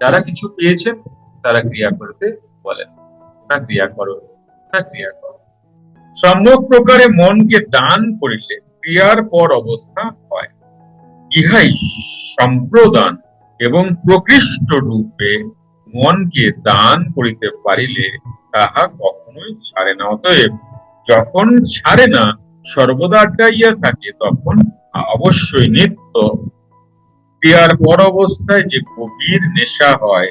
যারা কিছু পেয়েছেন তারা ক্রিয়া করতে বলেন না ক্রিয়া করো, না ক্রিয়া করো। সম্যক প্রকারে মনকে দান করিলে ক্রিয়ার পর অবস্থা হয়। ইহাই সম্প্রদান এবং প্রকৃষ্ট রূপে মনকে দান করিতে পারিলে তাহা কখনোই ছাড়ে না। অতএব যখন ছাড়ে না, সর্বদা আটকাইয়া থাকে, তখন অবশ্যই নিত্য ক্রিয়ার পর অবস্থায় যে গভীর নেশা হয়,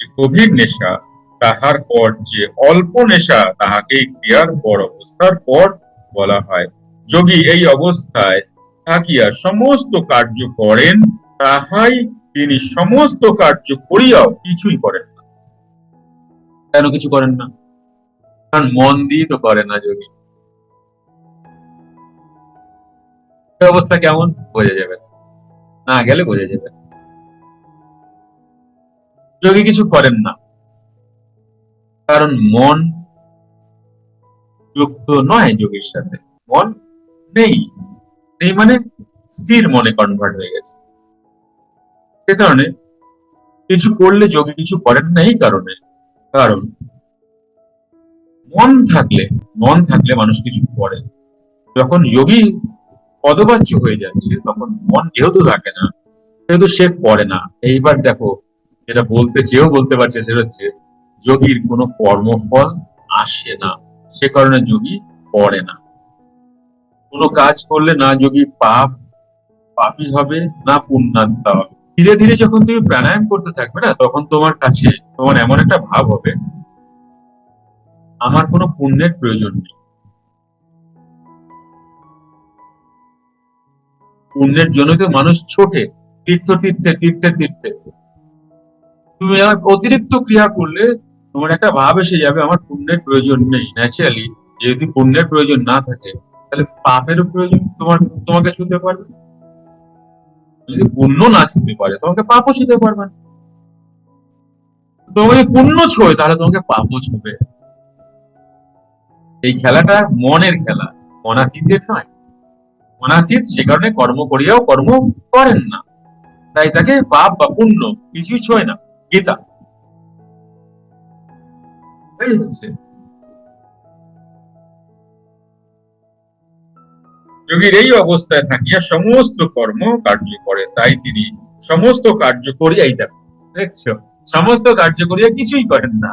যে গভীর নেশা, তাহার পর যে অল্প নেশা তাহাকে ক্রিয়ার পর অবস্থার পর বলা হয়। যোগী এই অবস্থায় থাকিয়া সমস্ত কার্য করেন, তাহাই তিনি সমস্ত কার্য করিয়াও কিছুই করেন না। কেন কিছু করেন না? কারণ মন দিয়ে তো করে না যোগী। অবস্থা কেমন? বোঝা যাবে না। গেলে বোঝা যাবে। যোগী কিছু করেন না। কারণ মন যুক্ত নয় যোগীর সাথে। মন নেই। নেই মানে স্থির মনে কনভার্ট হয়ে গেছে। সে কারণে কিছু করলে যোগী কিছু করেন না এই কারণে। কারণ মন থাকলে মন থাকলে মানুষ কিছু করে। যখন যোগী পদবাচ্য হয়ে যাচ্ছে, তখন মন যেহেতু থাকে না, সেহেতু সে করে না। এইবার দেখো, যেটা বলতে চেয়েও বলতে পারছে, সেটা হচ্ছে যোগীর কোনো কর্মফল আসে না। সে কারণে যোগী করে না। কোনো কাজ করলে না যোগী পাপ পাপই হবে, না পুণ্যাত্মা হবে। ধীরে ধীরে যখন তুমি প্রাণায়াম করতে থাকবে না, তখন তোমার কাছে তোমার এমন একটা ভাব হবে, আমার কোনো পুণ্যের প্রয়োজন নেই। পুণ্যের জন্য তো মানুষ ছোটে, তীর্থ, তীর্থে তীর্থে তীর্থে। তুমি অতিরিক্ত ক্রিয়া করলে তোমার একটা ভাব এসে যাবে, আমার পুণ্যের প্রয়োজন নেই ন্যাচারালি যদি পুণ্যের প্রয়োজন না থাকে, তাহলে পাপেরও প্রয়োজন তোমার, তোমাকে ছুতে পারবে যদি পুণ্য না ছুতে পারে, তোমাকে পাপও ছুতে পারবে না। তোমাকে পুণ্য ছোয়, তাহলে তোমাকে পাপও ছুবে। এই খেলাটা মনের খেলা মনাতীতের নয়। মনাতীত সে কারণে কর্ম করিয়াও কর্ম করেন না। তাই তাকে পাপ বা পুণ্য কিছুই ছোঁয় না। গীতা। যোগীর এই অবস্থায় থাকিয়া সমস্ত কর্ম কার্য করে, তাই তিনি সমস্ত কার্য করিয়াই দেখো দেখছ? সমস্ত কার্য করিয়া কিছুই করেন না।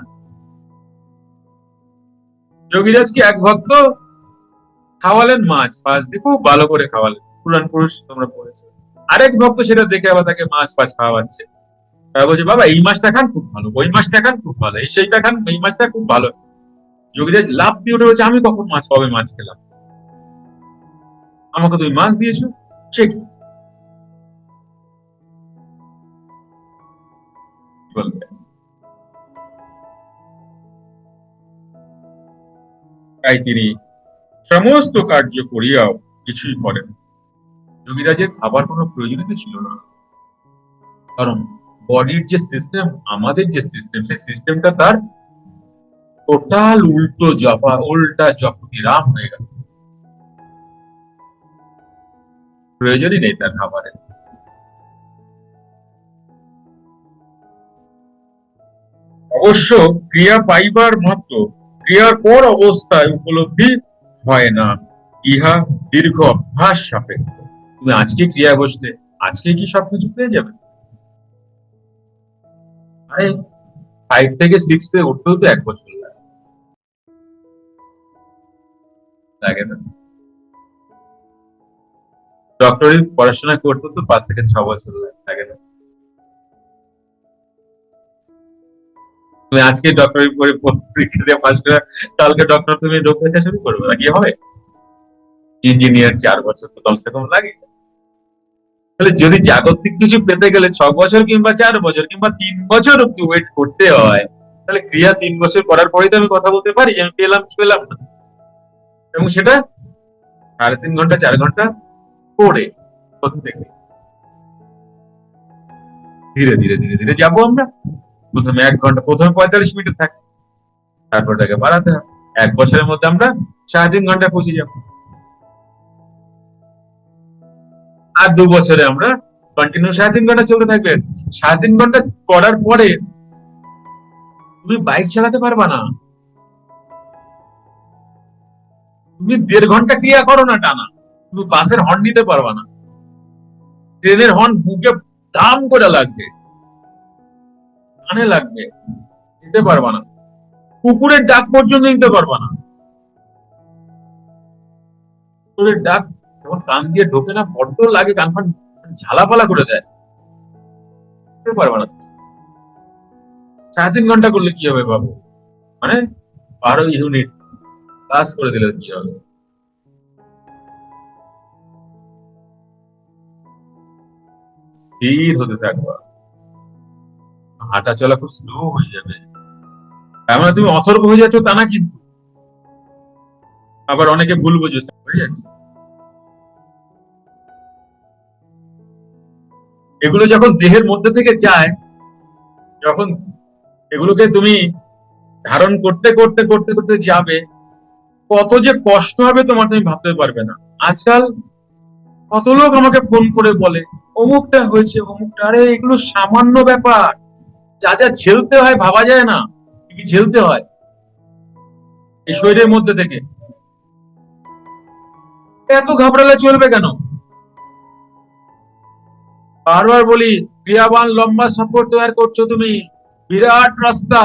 যোগীরাজ কি এক ভক্ত? খাওয়ালেন মাছ মাছ দিয়ে খুব ভালো করে খাওয়ালেন। পুরাণ পুরুষ তোমরা পড়েছো। আরেক ভক্ত সেটা দেখে আবার তাকে মাছ ফাছ খাওয়াচ্ছে। বলছে, বাবা, এই মাছটা খান খুব ভালো, ওই মাছটা খান খুব ভালো, এই সেইটা খান, এই মাছটা খুব ভালো। যোগীরাজ লাভ দিয়ে উঠে বলছে, আমি কখন মাছ পাবে, মাছ খেলাম। আমাকে তুমি মাছ দিয়েছ? সে কি? তাই তিনি সমস্ত কার্য করিয়াও কিছুই করেন যোগীরাজের খাবার কোনো প্রয়োজনীয় ছিল না। কারণ বডির যে সিস্টেম আমাদের যে সিস্টেম সেই সিস্টেমটা তার টোটাল উল্টো জপা, উল্টা জপতি রাম হয়ে গেল। প্রয়োজনই নেই তার খাবারের। অবশ্য ক্রিয়া পাইবার মাত্র, ক্রিয়ার পর অবস্থায় উপলব্ধি হয় না। ইহা দীর্ঘ অভ্যাস সাপেক্ষ তুমি আজকে ক্রিয়া বসলে, আজকে কি সবকিছু পেয়ে যাবে? আরে ফাইভ থেকে সিক্স এ উঠতেও তো এক বছর লাগে। লাগে না। ডক্টরি পড়াশোনা করতে তো পাঁচ থেকে ছ বছর লাগে লাগে না। তুমি আজকে ডক্টরি পরীক্ষা দিয়ে পাস করে কালকে ডক্টর তুমি রোগ দেখা শুরু করবে নাকি হবে? ইঞ্জিনিয়ার চার বছর তো কমসে কম লাগে। তাহলে যদি জাগতিক কিছু পেতে গেলে ছ বছর কিংবা চার বছর কিংবা তিন বছর অব্দি ওয়েট করতে হয়, তাহলে ক্রিয়া তিন বছর করার পরেই তো আমি কথা বলতে পারি যে আমি পেলাম কি পেলাম না। এবং সেটা সাড়ে তিন ঘণ্টা, চার ঘণ্টা করে প্রত্যেকে ধীরে ধীরে ধীরে ধীরে যাব আমরা। প্রথমে এক ঘণ্টা, প্রথমে পঁয়তাল্লিশ মিনিট থাকে। তারপর ওটাকে বাড়াতে হবে। এক বছরের মধ্যে আমরা সাড়ে তিন ঘণ্টা পৌঁছে যাব। আর দু বছরে আমরা কন্টিনিউ সাড়ে তিন ঘণ্টা চলতে থাকবে। সাড়ে তিন ঘণ্টা করার পরে তুমি বাইক চালাতে পারবা না। তুমি দেড় ঘণ্টা ক্রিয়া করো না টানা। তুমি বাসের হর্ন নিতে পারবা না। ট্রেনের হর্ন বুকে দাম করে লাগবে। কানে লাগবে। নিতে পারবা না। কুকুরের ডাক পর্যন্ত নিতে পারবা না। কুকুরের ডাক যখন কান দিয়ে ঢোকে না, বড্ড লাগে, কান ফান ঝালাপালা করে দেয়। নিতে পারবা না। সাড়ে তিন ঘণ্টা করলে কি হবে বাবু? মানে বারো ইউনিট ক্লাস করে দিলে কি হবে? স্থির হতে থাকবা। হাঁটা চলা খুব স্লো হয়ে যাবে। তার মানে তুমি অথর্ব হয়ে যাচ্ছ তা না কিন্তু। আবার অনেকে ভুল বুঝেছে হয়ে যাচ্ছে। এগুলো যখন দেহের মধ্যে থেকে যায়, যখন এগুলোকে তুমি ধারণ করতে করতে করতে করতে যাবে, কত যে কষ্ট হবে তোমার তুমি ভাবতে পারবে না। আজকাল কত লোক আমাকে ফোন করে বলে, অমুকটা হয়েছে, অমুকটা। আরে, এগুলো সামান্য ব্যাপার। যা যা ঝেলতে হয় ভাবা যায় না, কি ঝেলতে হয়? এই শরীরের মধ্যে থেকে। এত ঘাবড়ালে চলবে কেন? বারবার বলি ক্রিয়াবান লম্বা সফর তৈরি করছ তুমি, বিরাট রাস্তা।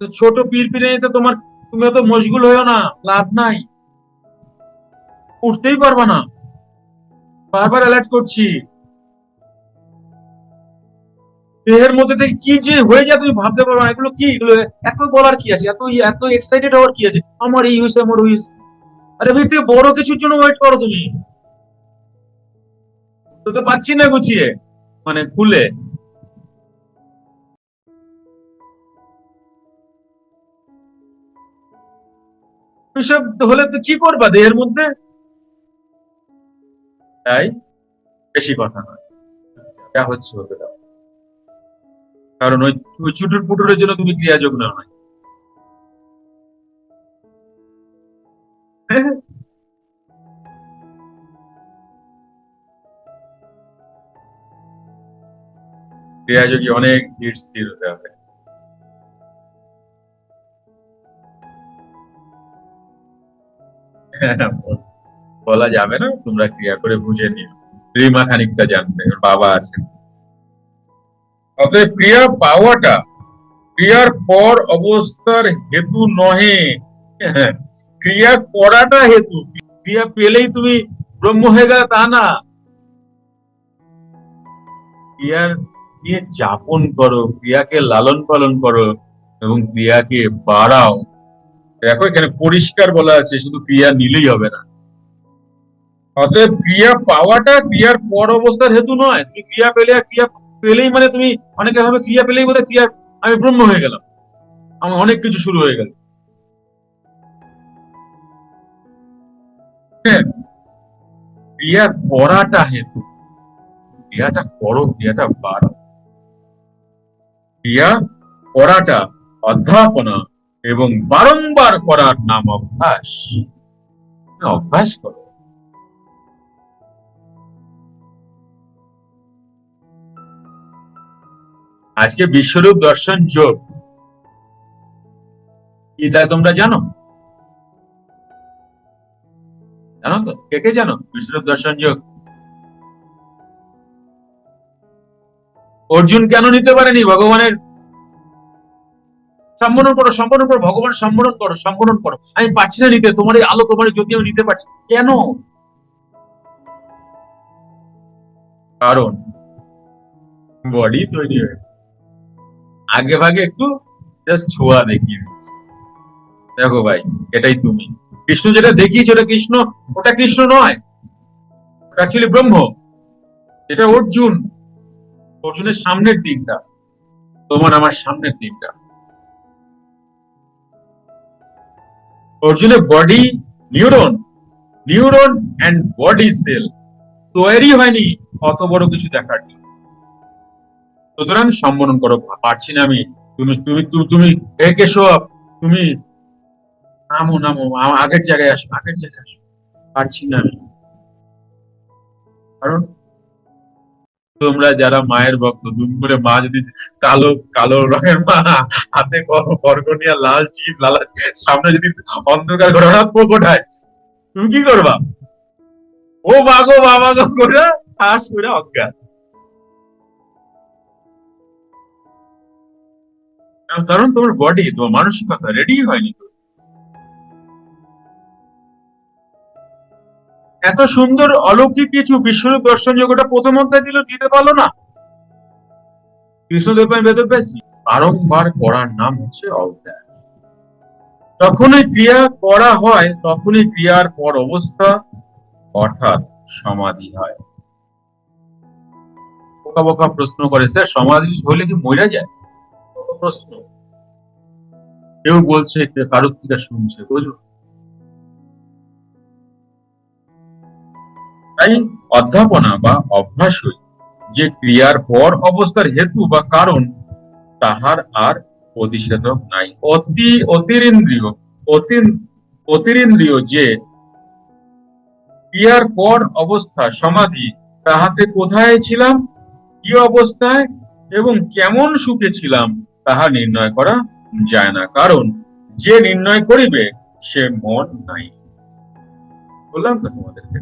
তো ছোট পীর পিড়ে তো তোমার তুমি তো মশগুল হয়েও না, লাভ নাই। উঠতেই পারবা না। বারবার অ্যালার্ট করছি দেহের মধ্যে থেকে কি যে হয়ে যায় তুমি ভাবতে পারো এগুলো কি? এগুলো এত বলার কি আছে? এত এত এক্সাইটেড হওয়ার কি আছে? আমার এই হয়েছে আমার হয়েছে আরে এর থেকে বড় কিছুর জন্য ওয়েট করো তুমি। তো তো পাচ্ছি না গুছিয়ে। মানে খুলে। হলে তো কি করবা দেহের মধ্যে? তাই? বেশি কথা নয়। যা হচ্ছে কারণ ওই চুটুর পুটুরের জন্য তুমি ক্রিয়াযোগ না হয় ক্রিয়াযোগী অনেক ধীর স্থির হতে হবে। বলা যাবে না, তোমরা ক্রিয়া করে বুঝে নিও। রিমা খানিকটা জানবে বাবা আছেন। অতএব ক্রিয়া পাওয়াটা ক্রিয়ার পর অবস্থার হেতু নহে। ক্রিয়া করাটা হেতু। ক্রিয়া পেলেই তুমি ব্রহ্ম হয়ে গেলে তা না। ক্রিয়ার দিয়ে যাপন করো ক্রিয়াকে লালন পালন করো এবং ক্রিয়াকে বাড়াও। দেখো এখানে পরিষ্কার বলা আছে, শুধু ক্রিয়া নিলেই হবে না। অতএব ক্রিয়া পাওয়াটা ক্রিয়ার পর অবস্থার হেতু নয়। তুমি ক্রিয়া পেলে ক্রিয়া পেলেই মানে তুমি অনেকে ভাবে ক্রিয়া পেলেই বোধহয় ক্রিয়া, আমি ব্রহ্ম হয়ে গেলাম। আমার অনেক কিছু শুরু হয়ে গেল। হ্যাঁ ক্রিয়া করাটা হেতু। ক্রিয়াটা করো, ক্রিয়াটা বাড়াও ক্রিয়া করাটা অধ্যাপনা এবং বারংবার করার নাম অভ্যাস। অভ্যাস করো। আজকে বিশ্বরূপ দর্শন যোগ। তা তোমরা জানো? জানো তো? কে কে জানো বিশ্বরূপ দর্শন যোগ? অর্জুন কেন নিতে পারেনি? ভগবানের সম্বোধন করো সম্বোধন করো ভগবান সম্বোধন করো সম্বোধন করো। আমি পারছি না নিতে, তোমার এই আলো, তোমার জ্যোতি আমি নিতে পারছি কেন? কারণ বডি তৈরি হয়ে আগে ভাগে একটু জাস্ট ছোঁয়া দেখিয়ে দিচ্ছি। দেখো ভাই, এটাই তুমি। কৃষ্ণ যেটা দেখিয়েছে ওটা কৃষ্ণ ওটা কৃষ্ণ নয়। অ্যাকচুয়ালি ব্রহ্ম। এটা অর্জুন। অর্জুনের সামনের দিকটা তোমার আমার সামনের দিকটা অর্জুনের body neuron neuron and body cell তৈরি হয়নি, অত বড় কিছু দেখার জন্য। সুতরাং সম্বোধন করো। পারছি না আমি। তুমি তুমি তুমি তুমি এ কেশব তুমি নামো নামো। আগের জায়গায় আসো, আগের জায়গায় আসো। পারছি না আমি। কারণ তোমরা যারা মায়ের ভক্ত দুম করে মা যদি কালো কালো রঙের মা, হাতে কর্কনিয়া লাল চিপ লাল সামনে যদি অন্ধকার করে হঠাৎ তুমি কি করবা? ও মা গো করে হাস করে অজ্ঞান। কারণ তোমার বডি তোমার মানসিকতা রেডি হয়নি এত সুন্দর অলৌকিক কিছু বিশ্বরূপ দর্শন যোগটা প্রথম অধ্যায় দিল দিতে পারল না। কৃষ্ণদেব বেদব বেশি বারংবার করার নাম হচ্ছে অধ্যায়। যখনই ক্রিয়া করা হয়, তখনই ক্রিয়ার পর অবস্থা অর্থাৎ সমাধি হয়। বোকা বোকা প্রশ্ন করে, স্যার, সমাধি হলে কি মরে যায়? প্রশ্ন। কেউ বলছে কারোর থেকে শুনছে, বুঝলো? তাই অধ্যাপনা বা অভ্যাসই যে ক্রিয়ার পর অবস্থার হেতু বা কারণ, তাহার আর প্রতিষেধক নাই। অতি, অতিরিন্দ্রিয় অতি অতিরিন্দ্রিয় যে ক্রিয়ার পর অবস্থা, সমাধি, তাহাতে কোথায় ছিলাম? কি অবস্থায়? এবং কেমন সুখে ছিলাম? তাহা নির্ণয় করা যায় না, কারণ যে নির্ণয় করিবে, সে মন নাই। বললাম তো তোমাদেরকে।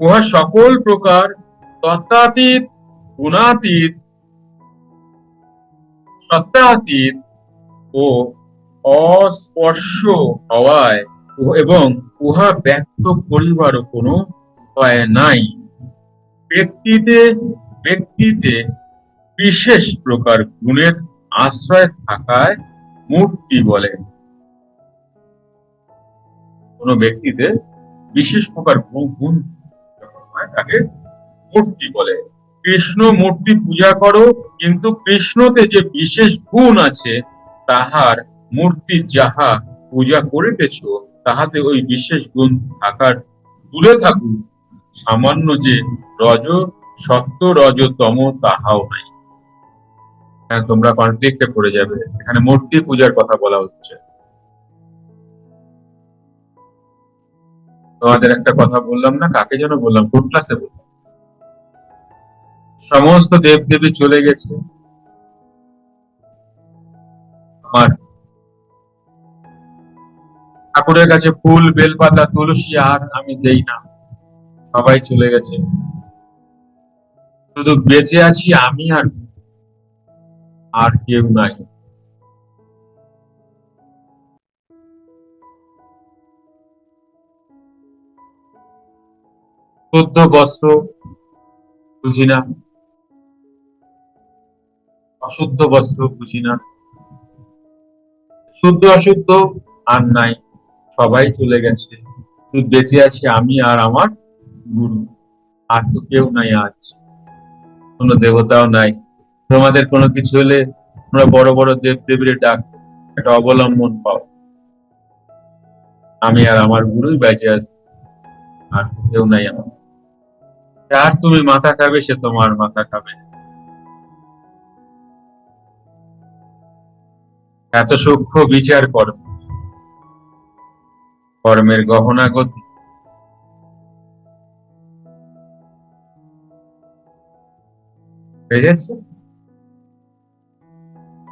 উহা সকল প্রকার তত্ত্বাতীত, গুণাতীত সত্তাতীত ও অস্পর্শ হওয়ায় এবং উহা ব্যক্ত করিবারও কোনো উপায় নাই। ব্যক্তিতে ব্যক্তিতে বিশেষ প্রকার গুণের আশ্রয় থাকায় মূর্তি বলে। কোন ব্যক্তিতে বিশেষ প্রকার গুণ তাকে মূর্তি বলে। কৃষ্ণ মূর্তি পূজা করো, কিন্তু কৃষ্ণতে যে বিশেষ গুণ আছে, তাহার মূর্তি যাহা পূজা করিতেছ, তাহাতে ওই বিশেষ গুণ থাকার দূরে থাকুক। সামান্য যে রজ, সত্য রজ তম তাহাও নাই। হ্যাঁ তোমরা কনফ্লিক্টে পড়ে যাবে। এখানে মূর্তি পূজার কথা বলা হচ্ছে। তোমাদের একটা কথা বললাম না, কাকে যেন বললাম? কোন ক্লাসে বললাম? সমস্ত দেব দেবী চলে গেছে। আমার ঠাকুরের কাছে ফুল, বেলপাতা, তুলসী আর আমি দেই না। সবাই চলে গেছে। শুধু বেঁচে আছি আমি আর আর কেউ নাই। শুদ্ধ বস্ত্র বুঝি না। অশুদ্ধ বস্ত্র, বুঝি না। শুদ্ধ, অশুদ্ধ, আর নাই। সবাই চলে গেছে। বেঁচে আছি আমি আর আমার গুরু। আর তো কেউ নাই আজ। কোনো দেবতাও নাই। তোমাদের কোনো কিছু হলে তোমরা বড় বড় দেব দেবীর ডাক, একটা অবলম্বন পাও। আমি আর আমার গুরুই বেঁচে আছি, আর কেউ নাই আমার। যার তুমি মাথা খাবে, সে তোমার মাথা খাবে। এত সূক্ষ্ম বিচার কর্ম কর্মের গহনা গতি হয়ে যাচ্ছে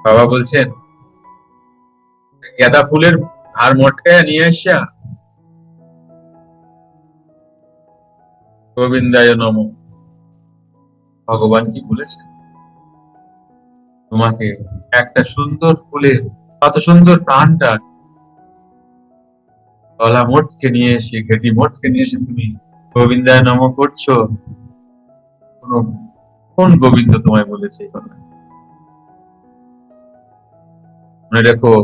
বাবা বলছেন, গাঁদা ফুলের হার মটকায় নিয়ে আসা গোবিন্দায় নম। ভগবান কি বলেছেন? তোমাকে একটা সুন্দর ফুলের, কত সুন্দর প্রাণটা গলা মোটকে নিয়ে এসে, ঘেটি মোটকে নিয়ে এসে তুমি গোবিন্দায় নম করছ। কোন কোন গোবিন্দ তোমায় বলেছে মনে রেখো,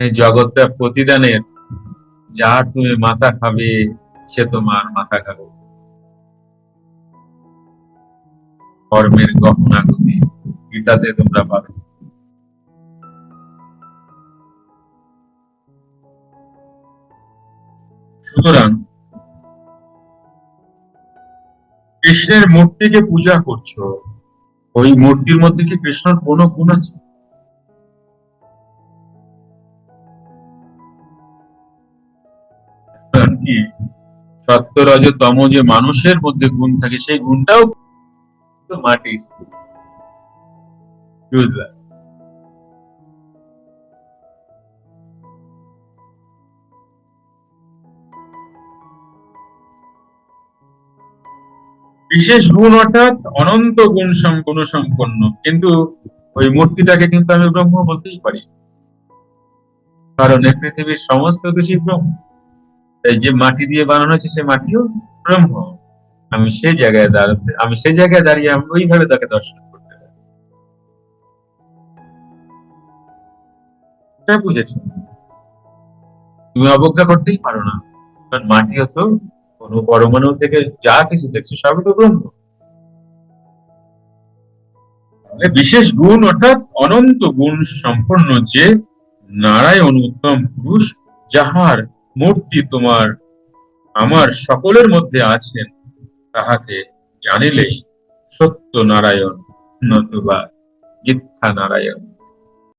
এই জগৎটা প্রতিদানের। যার তুমি মাথা খাবে, সে তোমার মাথা খাবে। কর্মের গহনা গতি গীতাতে তোমরা পাবে। সুতরাং কৃষ্ণের মূর্তিকে পূজা করছ, ওই মূর্তির মধ্যে কি কৃষ্ণর কোনো গুণ আছে? কি? তম যে মানুষের মধ্যে গুণ থাকে, সেই গুণটাও মাটির বুঝলা? বিশেষ গুণ অর্থাৎ অনন্ত গুণ সম- গুণ সম্পন্ন। কিন্তু ওই মূর্তিটাকে কিন্তু আমি ব্রহ্ম বলতেই পারি। কারণ এই পৃথিবীর সমস্ত কিছু ব্রহ্ম। তাই যে মাটি দিয়ে বানানো হয়েছে, সে মাটিও ব্রহ্ম। আমি সেই জায়গায় দাঁড়াতে আমি সেই জায়গায় দাঁড়িয়ে আমি ওইভাবে তাকে দর্শন করতে পারি। বুঝেছি। তুমি অবজ্ঞা করতেই পারো না। কারণ মাটিও তো কোন পরমাণু থেকে যা কিছু দেখছ, সবই তো ব্রহ্ম। বিশেষ গুণ অর্থাৎ অনন্ত গুণ সম্পন্ন যে নারায়ণ উত্তম পুরুষ, যাহার মূর্তি তোমার, আমার সকলের মধ্যে আছেন, তাহাকে জানিলেই সত্য নারায়ণ, নতুবা মিথ্যা নারায়ণ।